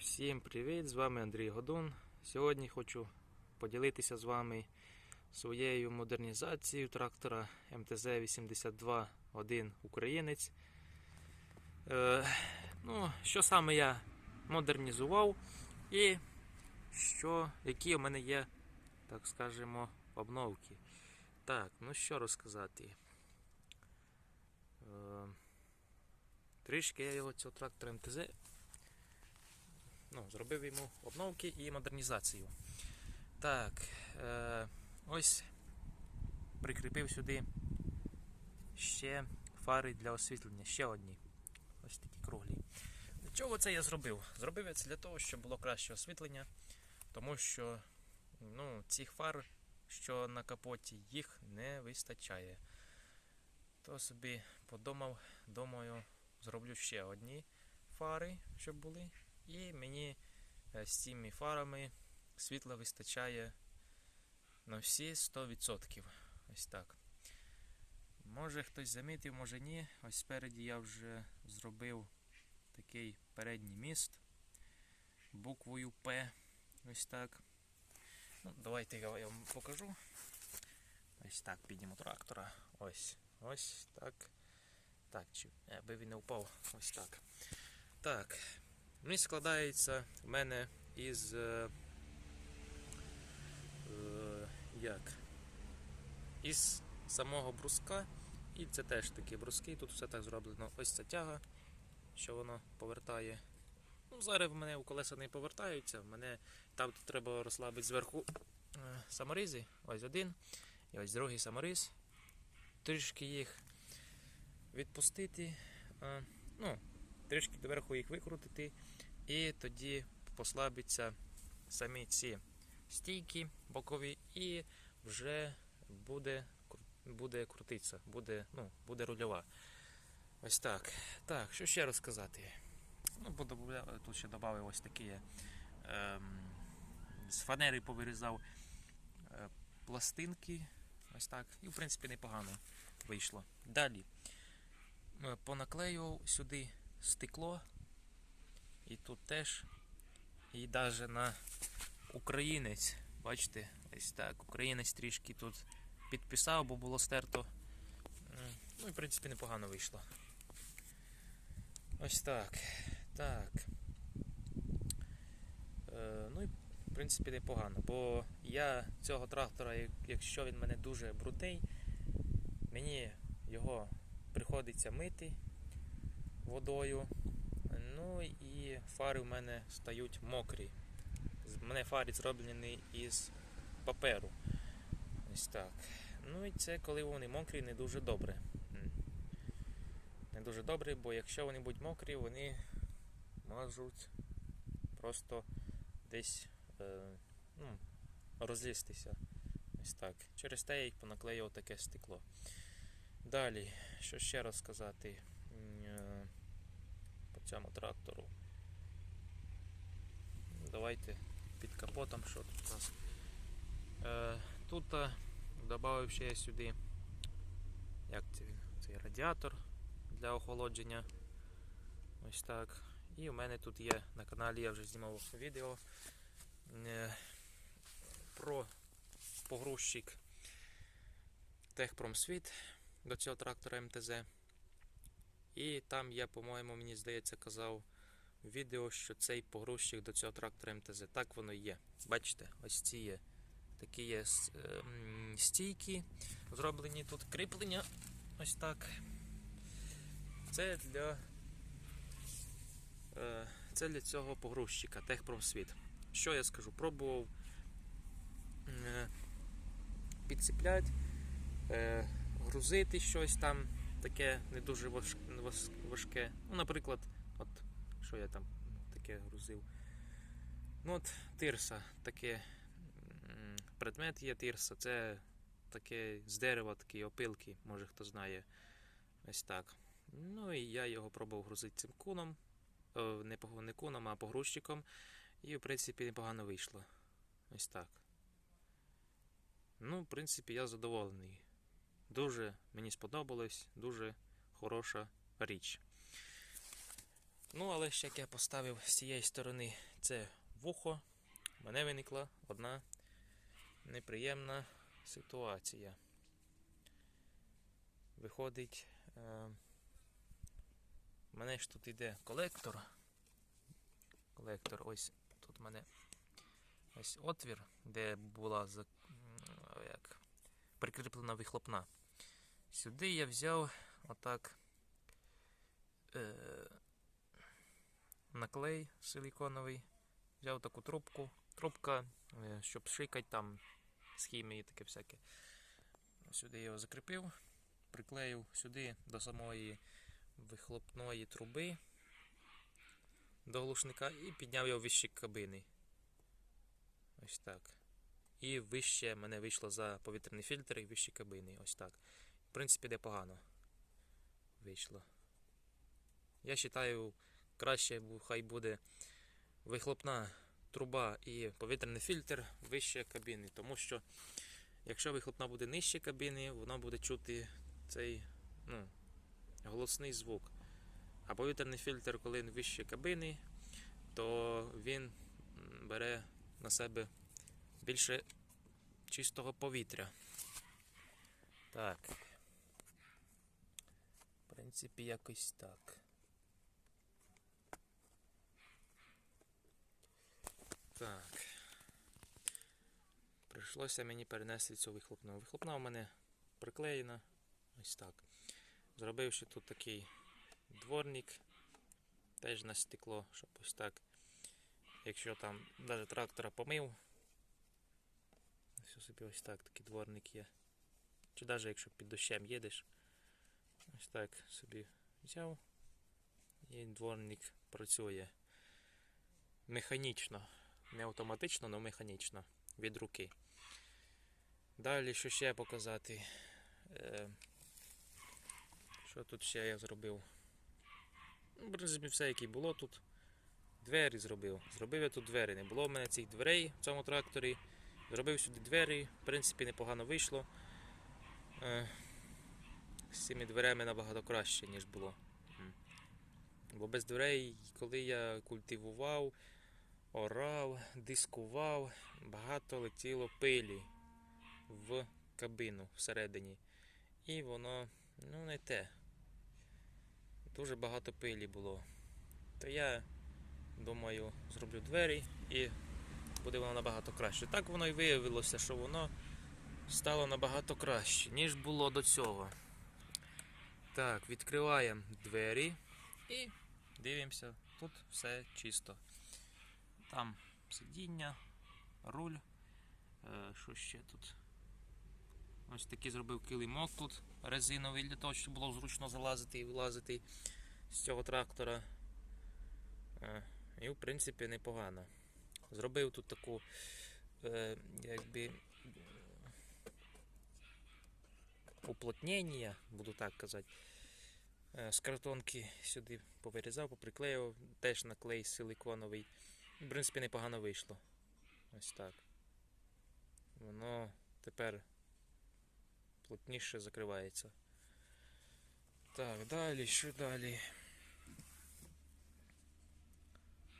Всім привіт! З вами Андрій Годун. Сьогодні хочу поділитися з вами своєю модернізацією трактора МТЗ-82-1 Українець. Е, ну, що саме я модернізував і що, які у мене є, так скажемо, обновки. Так, ну що розказати. Е, трішки я його цього трактора МТЗ ну, зробив йому обновки і модернізацію. Так, е, ось прикріпив сюди ще фари для освітлення, ще одні. Ось такі круглі. Для чого це я зробив? Зробив я це для того, щоб було краще освітлення, тому що ну, цих фар, що на капоті, їх не вистачає. То собі подумав, думаю, зроблю ще одні фари, щоб були. І мені е, з цими фарами світла вистачає на всі 100%. Ось так. Може хтось замітив, може ні. Ось спереді я вже зробив такий передній міст буквою П. Ось так. Ну, давайте я вам покажу. Ось так підніму трактора. Ось. Ось так. Так, чи аби він не впав. Ось так. Так. Він складається в мене із. Е, е, як? Із самого бруска. І це теж такі бруски. Тут все так зроблено. Ось ця тяга, що воно повертає. Ну, Зараз в мене у колеса не повертаються. В мене там треба розслабити зверху е, саморизи. Ось один. І ось другий саморіз. Трішки їх відпустити. Ну, трішки доверху їх викрутити, і тоді послабиться самі ці стійки бокові, і вже буде буде крутитися, буде ну, буде рульова. Ось так. Так, що ще розказати? Ну, Тут ще додав ось такі ем, з фанери повирізав е, пластинки. Ось так. І в принципі непогано вийшло. Далі е, понаклеював сюди стекло. І тут теж. І навіть на українець, бачите, ось так, українець трішки тут підписав, бо було стерто. Ну і в принципі непогано вийшло. Ось так. Так. Е, ну і в принципі непогано, бо я цього трактора, якщо він мене дуже брудний, мені його приходиться мити водою. Ну і фари в мене стають мокрі. У мене фари зроблені із паперу. Ось так. Ну і це коли вони мокрі, не дуже добре. Не дуже добре, бо якщо вони будуть мокрі, вони можуть просто десь е, ну, розлізтися. Ось так. Через те я їх понаклеїв таке стекло. Далі, що ще розказати цьому трактору. Давайте під капотом, що тут у нас. Е, Тут е, додав ще я сюди як це, цей радіатор для охолодження. Ось так. І у мене тут є на каналі, я вже знімав відео е, про погрузчик Техпромсвіт до цього трактора МТЗ. І там я, по-моєму, мені здається, казав відео, що цей погрузчик до цього трактора МТЗ. Так воно є. Бачите, ось ці є. Такі є стійки, зроблені тут кріплення. Ось так. Це для е, це для цього погрузчика Техпромсвіт. Що я скажу? Пробував е, підціпляти, е, грузити щось там таке не дуже важке. Ну, Наприклад, от що я там таке грузив. Ну от Тирса, таке предмет є тирса, це таке з дерева, такі опилки, може хто знає. Ось так. Ну і я його пробував грузити цим куном, О, не не куном, а погрузчиком. І в принципі непогано вийшло. Ось так. Ну, в принципі, я задоволений. Дуже мені сподобалось, дуже хороша річ. Ну, але ще як я поставив з цієї сторони це вухо, в мене виникла одна неприємна ситуація. Виходить, е, в мене ж тут йде колектор. Колектор, ось тут в мене ось отвір, де була як, прикріплена вихлопна. Сюди я взяв отак е, наклей силіконовий, взяв таку трубку, трубка, е, щоб шикати там з хімії таке всяке. Сюди я його закріпив, приклеїв сюди до самої вихлопної труби до глушника і підняв його вище кабини. Ось так. І вище мене вийшло за повітряний фільтр і вище кабини. Ось так. В принципі, де погано вийшло. Я вважаю, краще хай буде вихлопна труба і повітряний фільтр вище кабіни. Тому що якщо вихлопна буде нижче кабіни, вона буде чути цей ну, голосний звук. А повітряний фільтр, коли він вище кабини, то він бере на себе більше чистого повітря. Так. Принципі, якось так. Так. Прийшлося мені перенести цю вихлопну. Вихлопна у мене приклеєна. Ось так. Зробив ще тут такий дворник. Теж на стекло, щоб ось так. Якщо там навіть трактора помив. Ось собі ось так такий дворник є. Чи навіть якщо під дощем їдеш. Так собі взяв. І дворник працює механічно. Не автоматично, але механічно. Від руки. Далі що ще показати? Е, що тут ще я зробив? Ну, В принципі, все, яке було тут. Двері зробив. Зробив я тут двері. Не було в мене цих дверей в цьому тракторі. Зробив сюди двері, в принципі, непогано вийшло. З цими дверями набагато краще, ніж було. Бо без дверей, коли я культивував, орав, дискував, багато летіло пилі в кабину всередині. І воно, ну, не те. Дуже багато пилі було. То я думаю, зроблю двері і буде воно набагато краще. Так воно і виявилося, що воно стало набагато краще, ніж було до цього. Так, відкриваємо двері і дивимося. Тут все чисто. Там сидіння, руль. Е, що ще тут? Ось такий зробив килимок тут резиновий для того, щоб було зручно залазити і вилазити з цього трактора. Е, і в принципі непогано. Зробив тут таку, е, якби уплотнення, буду так казати. Е, з картонки сюди повирізав, поприклеїв, теж наклей силиконовий. В принципі, непогано вийшло. Ось так. Воно тепер плотніше закривається. Так, далі, що далі?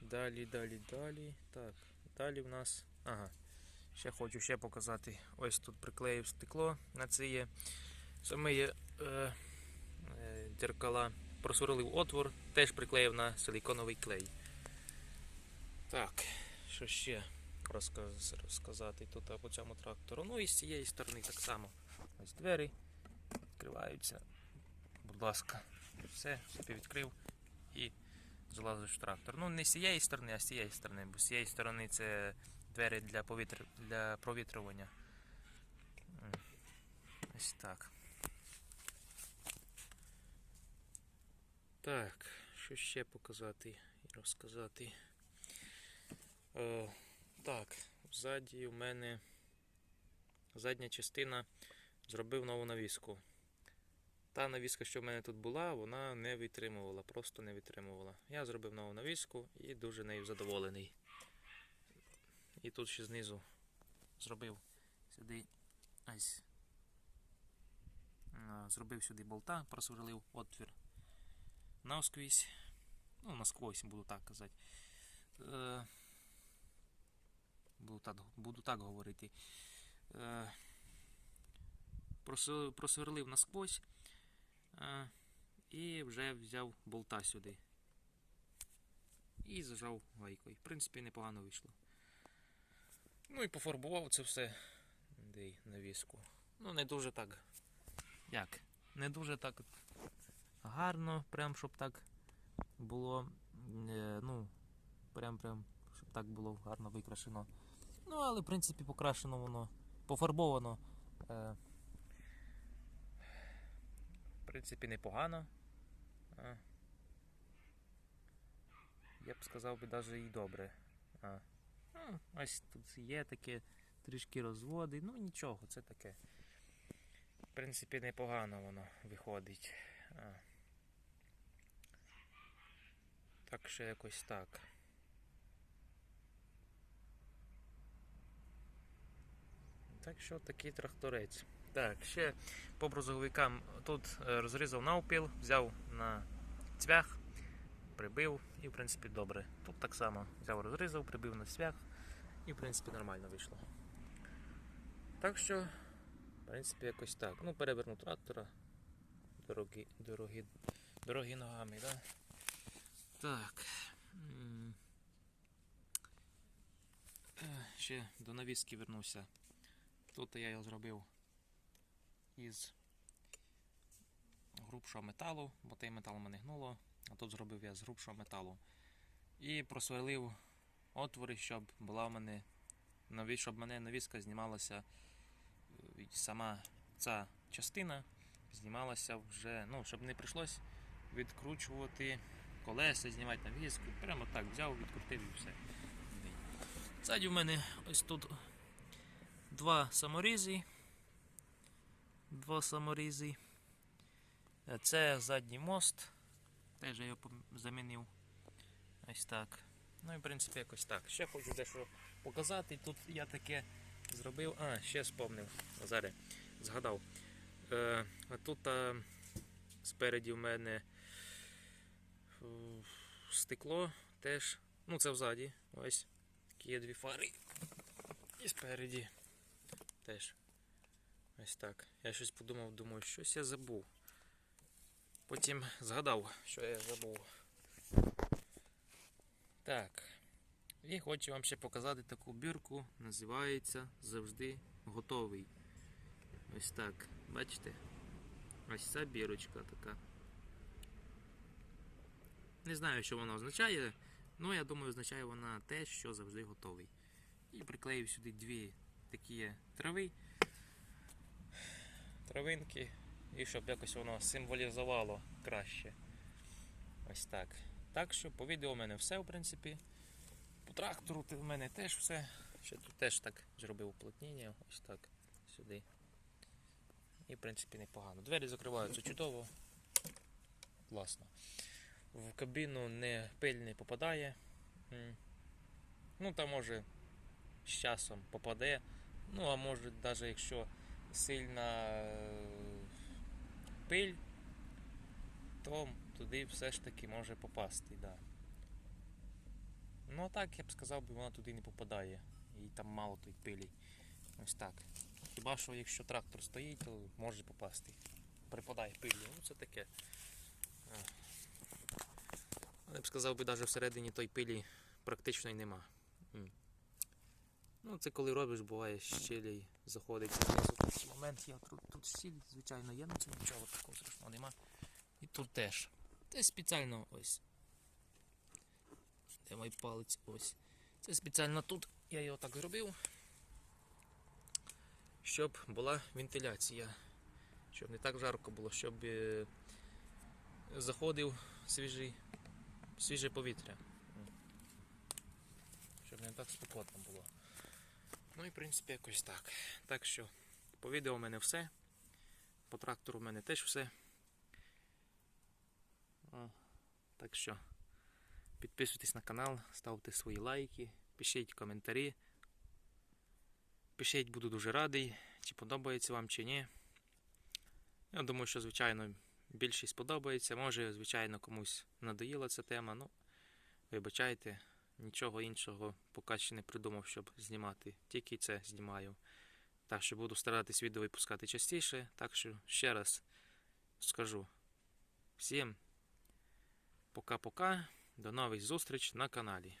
Далі, далі, далі. Так, далі в нас. Ага. Ще хочу ще показати. Ось тут приклеїв стекло на це. Саме є е, е, дзеркала. Просверлив отвор, теж приклеїв на силиконовий клей. Так, що ще розказ, розказати тут по цьому трактору. Ну і з цієї сторони так само. Ось двері відкриваються. Будь ласка, все, собі відкрив і залазиш в трактор. Ну, не з цієї сторони, а з цієї сторони, бо з цієї сторони це двері для, повітря, для провітрювання. Ось так. Так, що ще показати і розказати? Е, так, ззаді у мене задня частина зробив нову навіску. Та навіска, що в мене тут була, вона не витримувала, просто не витримувала. Я зробив нову навіску і дуже нею задоволений. І тут ще знизу зробив сюди ось. Зробив сюди болта, просверлив отвір навсквізь. Ну, насквозь буду так казати. Е, буду, так, буду так говорити. Е, просверлив насквозь е, і вже взяв болта сюди. І зажав гайкою. В принципі, непогано вийшло. Ну і пофарбував це все де й навіску. Ну, не дуже так. Як? Не дуже так гарно, прям щоб так було. е, ну, прям прям, щоб так було гарно викрашено. Ну, але в принципі покрашено воно, пофарбовано. Е, в принципі, непогано. А, я б сказав би навіть і добре. А, ось тут є таке трішки розводи, ну нічого, це таке. В принципі, непогано воно виходить. А. Так що якось так. Так що такий тракторець. Так, ще по брузовикам тут е, розрізав навпіл, взяв на цвях, прибив і в принципі добре. Тут так само взяв, розрізав, прибив на цвях і в принципі нормально вийшло. Так що, в принципі, якось так. Ну, переверну трактора. Дорогі, дорогі, дорогі ногами, да? Так. Е, Ще до навіски вернуся. Тут я його зробив із грубшого металу, бо той метал мене гнуло, а тут зробив я з грубшого металу. І просверлив отвори, щоб була в мене наві- щоб мене навіска знімалася е, сама ця частина знімалася вже, ну, щоб не прийшлось відкручувати колеса, знімати навіску. Прямо так взяв, відкрутив і все. Ззаді в мене ось тут два саморізи. Два саморізи. Це задній мост. Теж я його замінив. Ось так. Ну і в принципі якось так. Ще хочу дещо показати. Тут я таке зробив. А, ще спомнив. Зараз згадав. Е, а тут а, спереді в мене е, стекло теж. Ну це взаді. Ось. Такі є дві фари. І спереді теж. Ось так. Я щось подумав, думаю, щось я забув. Потім згадав, що я забув. Так. І хочу вам ще показати таку бірку. Називається Завжди готовий. Ось так. Бачите? Ось ця бірочка така. Не знаю, що вона означає, але я думаю, означає вона те, що завжди готовий. І приклеїв сюди дві такі трави, травинки, і щоб якось воно символізувало краще. Ось так. Так що по відео у мене все, в принципі. По трактору в мене теж все. Ще тут теж так зробив уплотнення, ось так, сюди. І в принципі непогано. Двері закриваються чудово. Класно. В кабіну не пиль не попадає. Ну там може з часом попаде. Ну, а може, навіть якщо сильна е, пиль, то туди все ж таки може попасти, да. Ну а так я б сказав, би, вона туди не попадає. І там мало той пилі. Ось так. Хіба що якщо трактор стоїть, то може попасти. Припадає пилі. Ну це таке. Але я б сказав би, навіть всередині той пилі практично й нема. Ну, це коли робиш, буває щелі заходить. Момент я тут, тут щіль, звичайно, є, ну це нічого такого страшного нема. І тут теж. Це спеціально ось. Де мій палець ось. Це спеціально тут я його так зробив, щоб була вентиляція. Щоб не так жарко було, щоб е, заходив свіжий, свіже повітря. Щоб не так спекотно було. Ну і в принципі якось так. Так що по відео у мене все. По трактору у мене теж все. Так що підписуйтесь на канал, ставте свої лайки, пишіть коментарі. Пишіть, буду дуже радий, чи подобається вам, чи ні. Я думаю, що, звичайно, більшість подобається. Може, звичайно, комусь надоїла ця тема. Ну, вибачайте, нічого іншого поки ще не придумав, щоб знімати. Тільки це знімаю. Так що буду старатись відео випускати частіше. Так що ще раз скажу всім пока-пока. До нових зустріч на каналі.